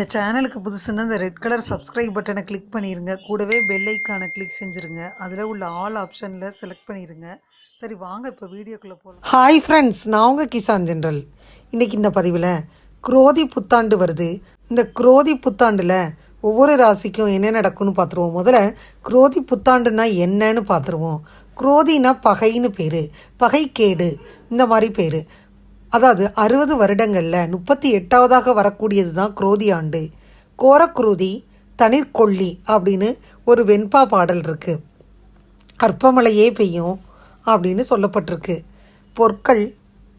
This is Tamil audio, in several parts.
இந்த சேனலுக்கு புதுசுன்னா இந்த ரெட் கலர் சப்ஸ்கிரைப் பட்டனை கிளிக் பண்ணிடுங்க கூடவே பெல் ஐக்கானை கிளிக் செஞ்சுருங்க. அதில் உள்ள ஆல் ஆப்ஷனில் செலக்ட் பண்ணிடுங்க சரி வாங்க இப்போ வீடியோக்குள்ளே போகலாம் ஹாய் ஃப்ரெண்ட்ஸ் நான் உங்கள் கிசான் ஜென்ரல். இன்றைக்கி இந்த பதிவில் குரோதி புத்தாண்டு வருது. இந்த குரோதி புத்தாண்டில் ஒவ்வொரு ராசிக்கும் என்ன நடக்கும்னு பார்த்துருவோம் முதல்ல குரோதி புத்தாண்டுனா என்னன்னு பார்த்துருவோம் குரோதினா பகைன்னு பேர். பகைக்கேடு. இந்த மாதிரி பேர். அதாவது அறுபது வருடங்களில் முப்பத்தி எட்டாவதாக வரக்கூடியது தான் குரோதி ஆண்டு. கோரக்குருதி தனிர்கொள்ளி அப்படின்னு ஒரு வெண்பா பாடல் இருக்குது அற்பமழையே பெய்யும் அப்படின்னு சொல்லப்பட்டிருக்கு. பொற்கள்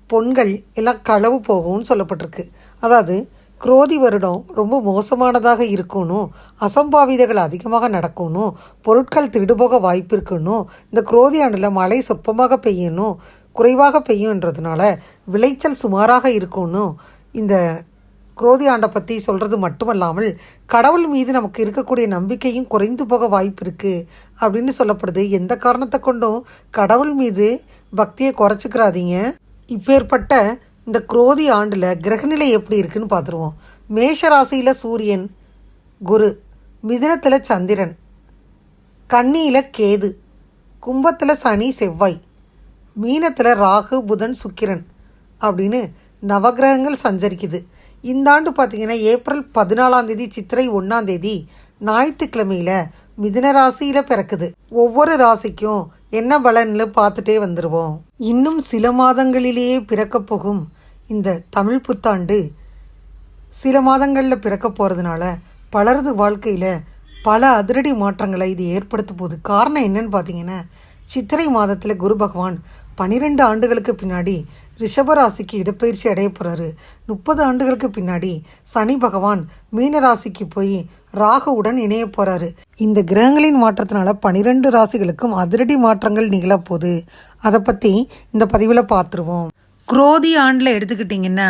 பொன்கள் எல்லாம் களவு போகும்னு சொல்லப்பட்டிருக்கு. அதாவது குரோதி வருடம் ரொம்ப மோசமானதாக இருக்கணும் அசம்பாவிதங்கள் அதிகமாக நடக்கணும் பொருட்கள் திருடுபோக வாய்ப்பு இருக்கணும் இந்த குரோதி ஆண்டில் மழை சொற்பமாக பெய்யணும் குறைவாக பெய்யுன்றதுனால விளைச்சல் சுமாராக இருக்கும்னு இந்த குரோதி ஆண்டை பற்றி சொல்கிறது மட்டுமல்லாமல் கடவுள் மீது நமக்கு இருக்கக்கூடிய நம்பிக்கையும் குறைந்து போக வாய்ப்பு இருக்குது அப்படின்னு சொல்லப்படுது. எந்த காரணத்தை கொண்டும் கடவுள் மீது பக்தியை குறைச்சிக்கிறாதீங்க. இப்பேற்பட்ட இந்த குரோதி ஆண்டில் கிரகநிலை எப்படி இருக்குன்னு பார்த்துருவோம். மேஷ ராசியில் சூரியன் குரு மிதுனத்தில் சந்திரன் கன்னியில் கேது கும்பத்தில் சனி செவ்வாய் மீனத்தில் ராகு புதன் சுக்கிரன் அப்படின்னு நவகிரகங்கள் சஞ்சரிக்குது. இந்த ஆண்டு பார்த்திங்கன்னா ஏப்ரல் பதினாலாம் தேதி சித்திரை ஒன்றாம் தேதி ஞாயிற்றுக்கிழமையில் மிதுன ராசியில் பிறக்குது. ஒவ்வொரு ராசிக்கும் என்ன பலன்னு பார்த்துட்டே வந்துடுவோம் இன்னும் சில மாதங்களிலேயே பிறக்கப் போகும் இந்த தமிழ் புத்தாண்டு சில மாதங்களில் பிறக்க போகிறதுனால பலரது வாழ்க்கையில் பல அதிரடி மாற்றங்களை இது ஏற்படுத்த போகுது. காரணம் என்னன்னு பார்த்தீங்கன்னா சித்திரை மாதத்தில் குரு பகவான் பன்னிரெண்டு ஆண்டுகளுக்கு பின்னாடி ரிஷபராசிக்கு இடப்பயிற்சி அடைய போகிறாரு முப்பது ஆண்டுகளுக்கு பின்னாடி சனி பகவான் மீன ராசிக்கு போய் ராகுவுடன் இணைய போகிறாரு இந்த கிரகங்களின் மாற்றத்தினால பனிரெண்டு ராசிகளுக்கும் அதிரடி மாற்றங்கள் நிகழப்போகுது அதை பற்றி இந்த பதிவில் பார்த்துருவோம் குரோதி ஆண்டில் எடுத்துக்கிட்டிங்கன்னா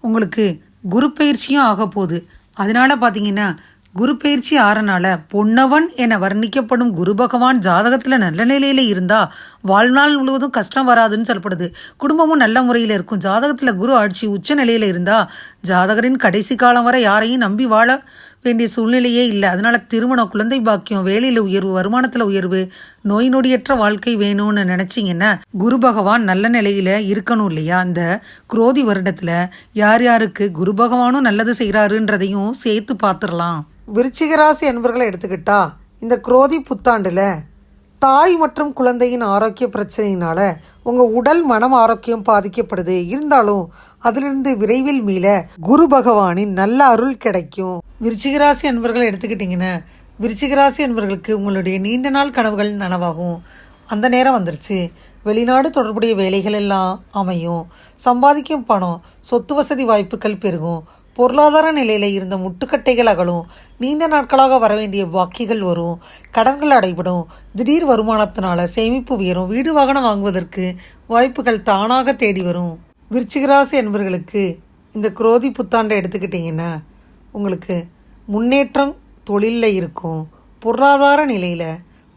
உங்களுக்கு குரு பயிற்சியும் ஆக போகுது. அதனால பார்த்தீங்கன்னா குரு பயிற்சி ஆறனால பொன்னவன் என வர்ணிக்கப்படும் குரு பகவான் ஜாதகத்தில் நல்ல நிலையில் இருந்தால் வாழ்நாள் முழுவதும் கஷ்டம் வராதுன்னு சொல்லப்படுது. குடும்பமும் நல்ல முறையில் இருக்கும். ஜாதகத்தில் குரு ஆட்சி உச்ச நிலையில் இருந்தால் ஜாதகரின் கடைசி காலம் வரை யாரையும் நம்பி வாழ வேண்டிய சூழ்நிலையே இல்லை. அதனால திருமணம் குழந்தை பாக்கியம் வேலையில் உயர்வு வருமானத்தில் உயர்வு நோய் நொடியற்ற வாழ்க்கை வேணும்னு நினச்சிங்கன்னா குரு பகவான் நல்ல நிலையில் இருக்கணும் இல்லையா? அந்த குரோதி வருடத்தில் யார் யாருக்கு குரு பகவானும் நல்லது செய்கிறாருன்றதையும் சேர்த்து பார்த்துடலாம். விருச்சிகராசி அன்பர்களை எடுத்துக்கிட்டா இந்த குரோதி புத்தாண்டில் தாய் மற்றும் குழந்தையின் ஆரோக்கிய பிரச்சனையினால் உங்கள் உடல் மனம் ஆரோக்கியம் பாதிக்கப்படுது. இருந்தாலும் அதிலிருந்து விரைவில் மீள குரு பகவானின் நல்ல அருள் கிடைக்கும். விருச்சிகராசி அன்பர்கள் எடுத்துக்கிட்டிங்கன்னா விருச்சிகராசி அன்பர்களுக்கு உங்களுடைய நீண்ட நாள் கனவுகள் நனவாகும். அந்த நேரம் வந்துருச்சு. வெளிநாடு தொடர்புடைய வேலைகள் எல்லாம் அமையும். சம்பாதிக்கும் பணம் சொத்து வசதி வாய்ப்புகள் பெருகும். பொருளாதார நிலையில் இருந்த முட்டுக்கட்டைகள் அகலும். நீண்ட நாட்களாக வர வேண்டிய வாக்கிகள் வரும். கடன்கள் அடைபடும். திடீர் வருமானத்தினால சேமிப்பு உயரும். வீடு வாகனம் வாங்குவதற்கு வாய்ப்புகள் தானாக தேடி வரும். விருச்சிகராசி என்பவர்களுக்கு இந்த குரோதி புத்தாண்டை எடுத்துக்கிட்டிங்கன்னா உங்களுக்கு முன்னேற்றம் தொழிலில் இருக்கும். பொருளாதார நிலையில்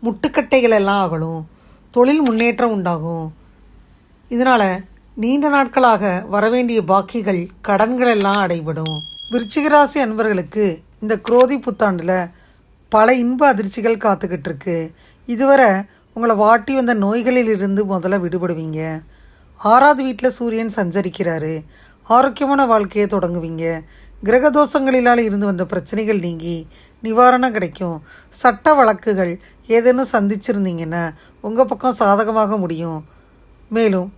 முட்டுக்கட்டைகள் எல்லாம் அகலும். தொழில் முன்னேற்றம் உண்டாகும். இதனால் நீண்ட நாட்களாக வரவேண்டிய பாக்கிகள் கடன்கள் எல்லாம் அடைபடும். விருச்சிகராசி அன்பர்களுக்கு இந்த குரோதி புத்தாண்டில் பல இன்ப அதிர்ச்சிகள் காத்துக்கிட்டு இருக்கு இதுவரை உங்களை வாட்டி வந்த நோய்களில் இருந்து முதல்ல விடுபடுவீங்க. ஆறாவது வீட்டில் சூரியன் சஞ்சரிக்கிறாரு. ஆரோக்கியமான வாழ்க்கையை தொடங்குவீங்க. கிரகதோஷங்களிலால் இருந்து வந்த பிரச்சனைகள் நீங்கி நிவாரணம் கிடைக்கும். சட்ட வழக்குகள் ஏதேனும் சந்திச்சிருந்தீங்கன்னா உங்கள் பக்கம் சாதகமாக முடியும். மேலும்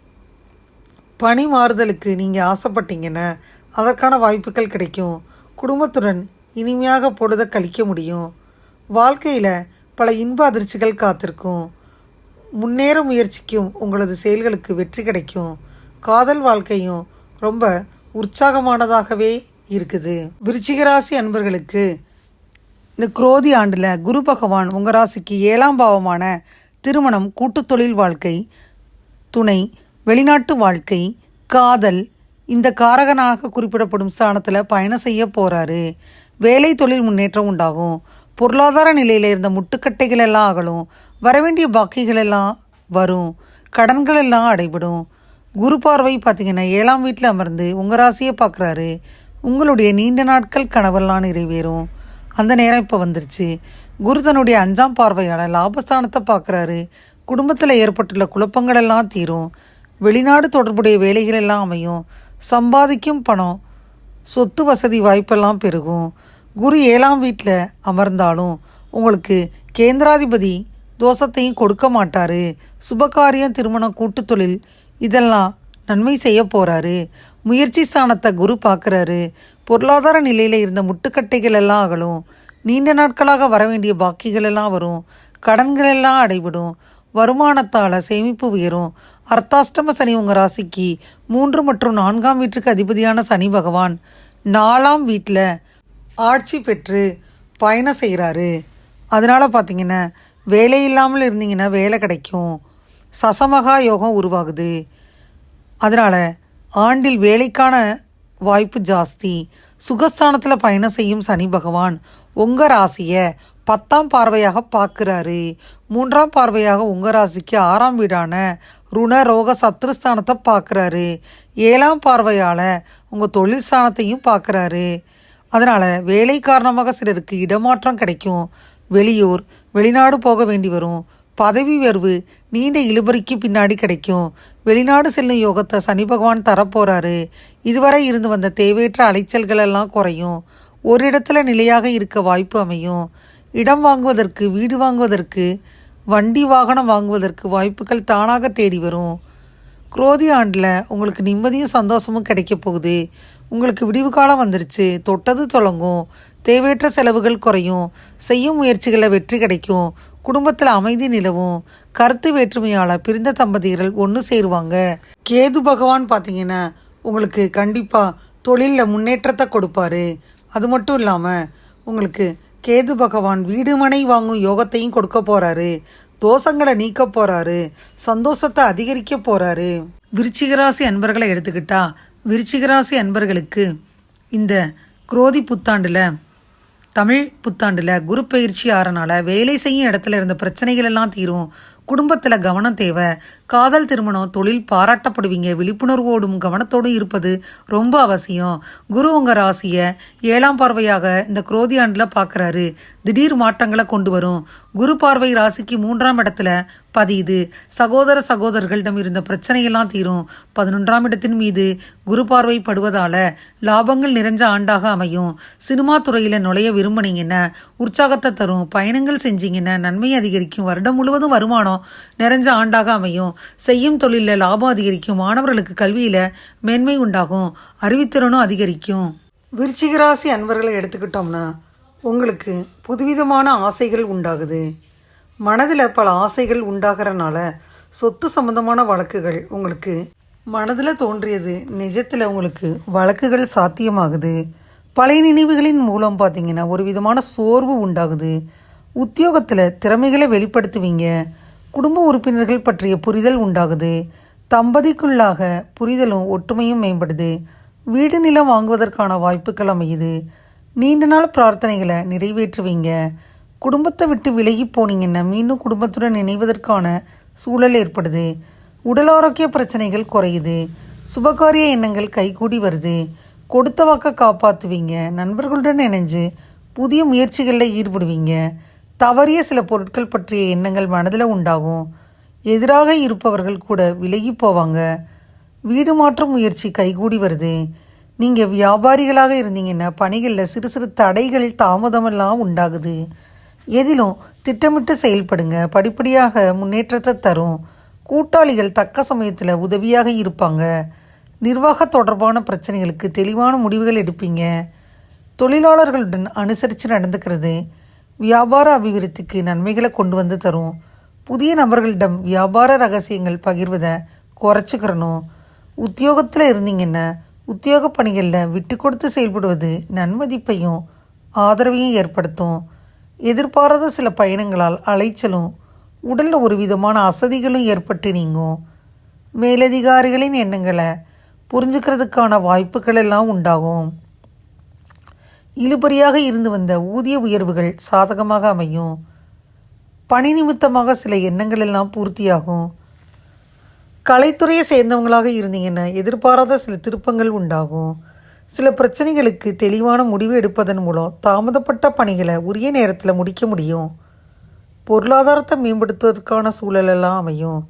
பணி மாறுதலுக்கு நீங்கள் ஆசைப்பட்டீங்கன்னா அதற்கான வாய்ப்புகள் கிடைக்கும். குடும்பத்துடன் இனிமையாக பொழுத கழிக்க முடியும். வாழ்க்கையில் பல இன்ப அதிர்ச்சிகள் காத்திருக்கும். முன்னேற முயற்சிக்கும் உங்களது செயல்களுக்கு வெற்றி கிடைக்கும். காதல் வாழ்க்கையும் ரொம்ப உற்சாகமானதாகவே இருக்குது. விருச்சிகராசி அன்பர்களுக்கு இந்த குரோதி ஆண்டில் குரு பகவான் உங்கள் ராசிக்கு ஏழாம் பாவமான திருமணம் கூட்டுத்தொழில் வாழ்க்கை துணை வெளிநாட்டு வாழ்க்கை காதல் இந்த காரகனாக குறிப்பிடப்படும் ஸ்தானத்தில் பயணம் செய்ய போகிறாரு வேலை தொழில் முன்னேற்றம் உண்டாகும். பொருளாதார நிலையில் இருந்த முட்டுக்கட்டைகள் எல்லாம் அகலும். வரவேண்டிய பாக்கிகள் எல்லாம் வரும். கடன்கள் எல்லாம் அடைபடும். குரு பார்வை பார்த்தீங்கன்னா ஏழாம் வீட்டில் அமர்ந்து உங்கள் ராசியை பார்க்குறாரு உங்களுடைய நீண்ட நாட்கள் கனவெல்லாம் நிறைவேறும். அந்த நேரம் இப்போ வந்துருச்சு. குரு தன்னுடைய அஞ்சாம் பார்வையால் லாபஸ்தானத்தை பார்க்குறாரு குடும்பத்தில் ஏற்பட்டுள்ள குழப்பங்கள் எல்லாம் தீரும். வெளிநாடு தொடர்புடைய வேலைகள் எல்லாம் அமையும். சம்பாதிக்கும் பணம் சொத்து வசதி வாய்ப்பெல்லாம் பெருகும். குரு ஏழாம் வீட்டில் அமர்ந்தாலும் உங்களுக்கு கேந்திராதிபதி தோஷத்தையும் கொடுக்க மாட்டார். சுபகாரியம் திருமணம் கூட்டுத்தொழில் இதெல்லாம் நன்மை செய்ய போகிறாரு முயற்சி ஸ்தானத்தை குரு பார்க்குறாரு. பொருளாதார நிலையில் இருந்த முட்டுக்கட்டைகள் எல்லாம் அகலும். நீண்ட நாட்களாக வர வேண்டிய பாக்கிகள் எல்லாம் வரும். கடன்கள் எல்லாம் அடைபடும். வருமானத்தால் சேமிப்பு உயரும். அர்த்தாஷ்டம சனி உங்கள் ராசிக்கு மூன்று மற்றும் நான்காம் வீட்டுக்கு அதிபதியான சனி பகவான். நாலாம் வீட்டில் ஆட்சி பெற்று பயணம் செய்கிறாரு அதனால் பார்த்தீங்கன்னா வேலை இல்லாமல் இருந்தீங்கன்னா வேலை கிடைக்கும். சசமகா யோகம் உருவாகுது. அதனால் ஆண்டில் வேலைக்கான வாய்ப்பு ஜாஸ்தி. சுகஸ்தானத்தில் பயணம் செய்யும் சனி பகவான் உங்கள் ராசியை பத்தாம் பார்வையாக பார்க்குறாரு. மூன்றாம் பார்வையாக உங்கள் ராசிக்கு ஆறாம் வீடான ருண ரோக சத்ருஸ்தானத்தை பார்க்குறாரு. ஏழாம் பார்வையால் உங்கள் தொழில் ஸ்தானத்தையும் பார்க்குறாரு. அதனால் வேலை காரணமாக சிலருக்கு இடமாற்றம் கிடைக்கும். வெளியூர் வெளிநாடு போக வேண்டி வரும். பதவி உயர்வு நீண்ட இழுபறிக்கு பின்னாடி கிடைக்கும். வெளிநாடு செல்லும் யோகத்தை சனி பகவான் தரப்போகிறாரு இதுவரை இருந்து வந்த தேவையற்ற அலைச்சல்கள் எல்லாம் குறையும். ஒரு இடத்துல நிலையாக இருக்க வாய்ப்பு அமையும். இடம் வாங்குவதற்கு வீடு வாங்குவதற்கு வண்டி வாகனம் வாங்குவதற்கு வாய்ப்புகள் தானாக தேடி வரும். குரோதி ஆண்டில் உங்களுக்கு நிம்மதியும் சந்தோஷமும் கிடைக்க போகுது. உங்களுக்கு விடிவு காலம் வந்துருச்சு. தொட்டது தொடங்கும். தேவையற்ற செலவுகள் குறையும். செய்யும் முயற்சிகளில் வெற்றி கிடைக்கும். குடும்பத்தில் அமைதி நிலவும். கருத்து வேற்றுமையால் பிரிந்த தம்பதியர்கள் ஒன்று சேருவாங்க. கேது பகவான் பார்த்தீங்கன்னா உங்களுக்கு கண்டிப்பாக தொழிலில் முன்னேற்றத்தை கொடுப்பாரு. அது மட்டும் இல்லாமல் உங்களுக்கு கேது பகவான் வீடு மனை வாங்கும் யோகத்தையும் கொடுக்க போறாரு. தோஷங்களை நீக்க போறாரு. சந்தோஷத்தை அதிகரிக்க போறாரு. விருச்சிகராசி அன்பர்களை எடுத்துக்கிட்டா விருச்சிகராசி அன்பர்களுக்கு இந்த குரோதி புத்தாண்டில் தமிழ் புத்தாண்டில் குரு பயிற்சி ஆறனால வேலை செய்யும் இடத்துல இருந்த பிரச்சனைகள் எல்லாம் தீரும். குடும்பத்தில் கவனம் தேவை. காதல் திருமணம் தொழில் பாராட்டப்படுவீங்க. விழிப்புணர்வோடும் கவனத்தோடும் இருப்பது ரொம்ப அவசியம். குரு உங்கள் ராசியை ஏழாம் பார்வையாக இந்த குரோதி ஆண்டில் பார்க்குறாரு திடீர் மாற்றங்களை கொண்டு வரும். குரு பார்வை ராசிக்கு மூன்றாம் இடத்துல பதியுது. சகோதர சகோதரர்களிடம் இருந்த பிரச்சனையெல்லாம் தீரும். பதினொன்றாம் இடத்தின் மீது குரு பார்வை படுவதால லாபங்கள் நிறைஞ்ச ஆண்டாக அமையும். சினிமா துறையில் நுழைய விரும்புனீங்கன்னா உற்சாகத்தை தரும் பயணங்கள் செஞ்சீங்கன்னா நன்மை அதிகரிக்கும் வருடம் முழுவதும் வருமானம் நிறைஞ்ச ஆண்டாக அமையும். செய்யும் தொழிலில் லாபம் அதிகரிக்கும் மாணவர்களுக்கு கல்வியில் மேன்மை உண்டாகும் அறிவித்திறனும் அதிகரிக்கும். விருச்சிகராசி அன்பர்களை எடுத்துக்கிட்டோம்னா உங்களுக்கு புதுவிதமான ஆசைகள் உண்டாகுது. மனதில் பல ஆசைகள் உண்டாகிறனால சொத்து சம்பந்தமான வழக்குகள் உங்களுக்கு மனதில் தோன்றியது. நிஜத்தில் உங்களுக்கு வழக்குகள் சாத்தியமாகுது. பழைய நினைவுகளின் மூலம் பார்த்தீங்கன்னா ஒரு விதமான சோர்வு உண்டாகுது. உத்தியோகத்தில் திறமைகளை வெளிப்படுத்துவீங்க. குடும்ப உறுப்பினர்கள் பற்றிய புரிதல் உண்டாகுது. தம்பதிக்குள்ளாக புரிதலும் ஒற்றுமையும் மேம்படுது. வீடு நிலம் வாங்குவதற்கான வாய்ப்புகள் அமையுது. நீண்ட நாள் பிரார்த்தனைகளை நிறைவேற்றுவீங்க. குடும்பத்தை விட்டு விலகி போனீங்கன்னா மீண்டும் குடும்பத்துடன் இணைவதற்கான சூழல் ஏற்படுது. உடல் ஆரோக்கிய பிரச்சனைகள் குறையுது. சுபகாரிய எண்ணங்கள் கைகூடி வருது. கொடுத்த வாக்க காப்பாற்றுவீங்க நண்பர்களுடன் இணைஞ்சு புதிய முயற்சிகளில் ஈடுபடுவீங்க. தவறிய சில பொருட்கள் பற்றிய எண்ணங்கள் மனதில் உண்டாகும். எதிராக இருப்பவர்கள் கூட விலகி போவாங்க. வீடு மாற்றும் முயற்சி கைகூடி வருது. நீங்கள் வியாபாரிகளாக இருந்தீங்கன்னா பணிகளில் சிறு சிறு தடைகள் தாமதமெல்லாம் உண்டாகுது. எதிலும் திட்டமிட்டு செயல்படுங்க. படிப்படியாக முன்னேற்றத்தை தரும். கூட்டாளிகள் தக்க சமயத்தில் உதவியாக இருப்பாங்க. நிர்வாக தொடர்பான பிரச்சனைகளுக்கு தெளிவான முடிவுகள் எடுப்பீங்க. தொழிலாளர்களுடன் அனுசரித்து நடந்துக்கிறது வியாபார அபிவிருத்திக்கு நன்மைகளை கொண்டு வந்து தரும். புதிய நபர்களிடம் வியாபார ரகசியங்கள் பகிர்வதை குறைச்சிக்கிறணும். உத்தியோகத்தில் இருந்தீங்கன்னா உத்தியோக பணிகளில் விட்டு கொடுத்து செயல்படுவது நன்மதிப்பையும் ஆதரவையும் ஏற்படுத்தும். எதிர்பாராத சில பயணங்களால் அலைச்சலும் உடலில் ஒரு விதமான அசதிகளும் ஏற்பட்டு நீங்கும். மேலதிகாரிகளின் எண்ணங்களை புரிஞ்சுக்கிறதுக்கான வாய்ப்புகள் எல்லாம் உண்டாகும். இழுபறியாக இருந்து வந்த ஊதிய உயர்வுகள் சாதகமாக அமையும். பணி நிமித்தமாக சில எண்ணங்கள் எல்லாம் பூர்த்தியாகும். கலைத்துறையை சேர்ந்தவங்களாக இருந்தீங்கன்னா எதிர்பாராத சில திருப்பங்கள் உண்டாகும். சில பிரச்சனைகளுக்கு தெளிவான முடிவு எடுப்பதன் மூலம் தாமதப்பட்ட பணிகளை உரிய நேரத்தில் முடிக்க முடியும். பொருளாதாரத்தை மேம்படுத்துவதற்கான சூழலெல்லாம் அமையும்.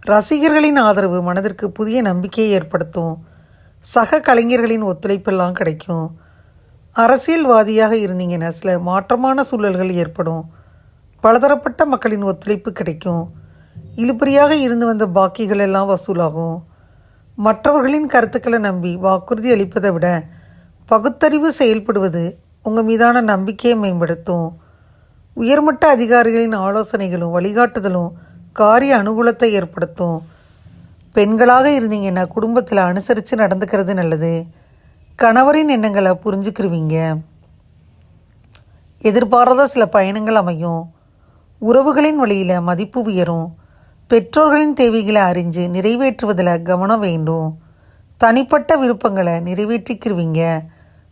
ரசிகர்களின் ஆதரவு மனதிற்கு புதிய நம்பிக்கையை ஏற்படுத்தும். சக கலைஞர்களின் ஒத்துழைப்பெல்லாம் கிடைக்கும். அரசியல்வாதியாக இருந்தீங்கன்னா சில மாற்றமான சூழல்கள் ஏற்படும். பலதரப்பட்ட மக்களின் ஒத்துழைப்பு கிடைக்கும். இழுபறியாக இருந்து வந்த பாக்கிகள் எல்லாம் வசூலாகும். மற்றவர்களின் கருத்துக்களை நம்பி வாக்குறுதி அளிப்பதை விட பகுத்தறிவு செயல்படுவது உங்கள் மீதான நம்பிக்கையை மேம்படுத்தும். உயர்மட்ட அதிகாரிகளின் ஆலோசனைகளும் வழிகாட்டுதலும் காரிய அனுகூலத்தை ஏற்படுத்தும். பெண்களாக இருந்தீங்கன்னா குடும்பத்தில் அனுசரித்து நடந்துக்கிறது நல்லது. கணவரின் எண்ணங்களை புரிஞ்சுக்கிருவீங்க. எதிர்பாராத சில பயணங்கள் அமையும். உறவுகளின் வழியில் மதிப்பு உயரும். பெற்றோர்களின் தேவைகளை அறிஞ்சு நிறைவேற்றுவதில் கவனம் வேண்டும். தனிப்பட்ட விருப்பங்களை நிறைவேற்றிக்கிருவீங்க.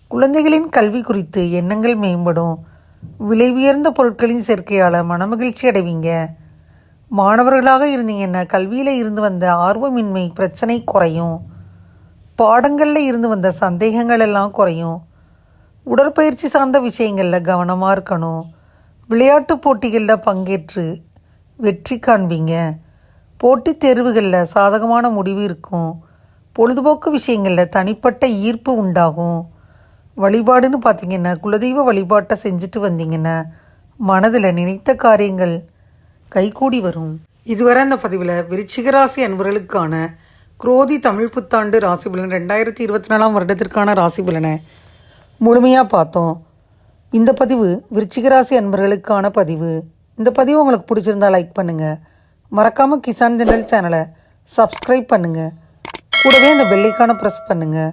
குழந்தைகளின் கல்வி குறித்து எண்ணங்கள் மேம்படும். விலை உயர்ந்த பொருட்களின் சேர்க்கையால் மனமகிழ்ச்சி அடைவீங்க. மாணவர்களாக இருந்தீங்கன்னா கல்வியில் இருந்து வந்த ஆர்வமின்மை பிரச்சனை குறையும். பாடங்களில் இருந்து வந்த சந்தேகங்கள் எல்லாம் குறையும். உடற்பயிற்சி சார்ந்த விஷயங்களில் கவனமாக இருக்கணும். விளையாட்டுப் போட்டிகளில் பங்கேற்று வெற்றி காண்பீங்க. போட்டித் தேர்வுகளில் சாதகமான முடிவு இருக்கும். பொழுதுபோக்கு விஷயங்களில் தனிப்பட்ட ஈர்ப்பு உண்டாகும். வழிபாடுன்னு பார்த்தீங்கன்னா குலதெய்வ வழிபாட்டை செஞ்சுட்டு வந்தீங்கன்னா மனதில் நினைத்த காரியங்கள் கைகூடி வரும். இதுவரை அந்த பதிவில் விருச்சிகராசி அன்பர்களுக்கான குரோதி தமிழ் புத்தாண்டு ராசி பலன் ரெண்டாயிரத்தி இருபத்தி நாலாம் வருடத்திற்கான ராசி பலனை முழுமையாக பார்த்தோம். இந்த பதிவு விருச்சிகராசி அன்பர்களுக்கான பதிவு. இந்த பதிவு உங்களுக்கு பிடிச்சிருந்தா லைக் பண்ணுங்கள் மறக்காமல் கிசான் ஜெனரல் சேனலை சப்ஸ்கிரைப் பண்ணுங்கள் கூடவே அந்த பெல்லைக்கான ப்ரெஸ் பண்ணுங்கள்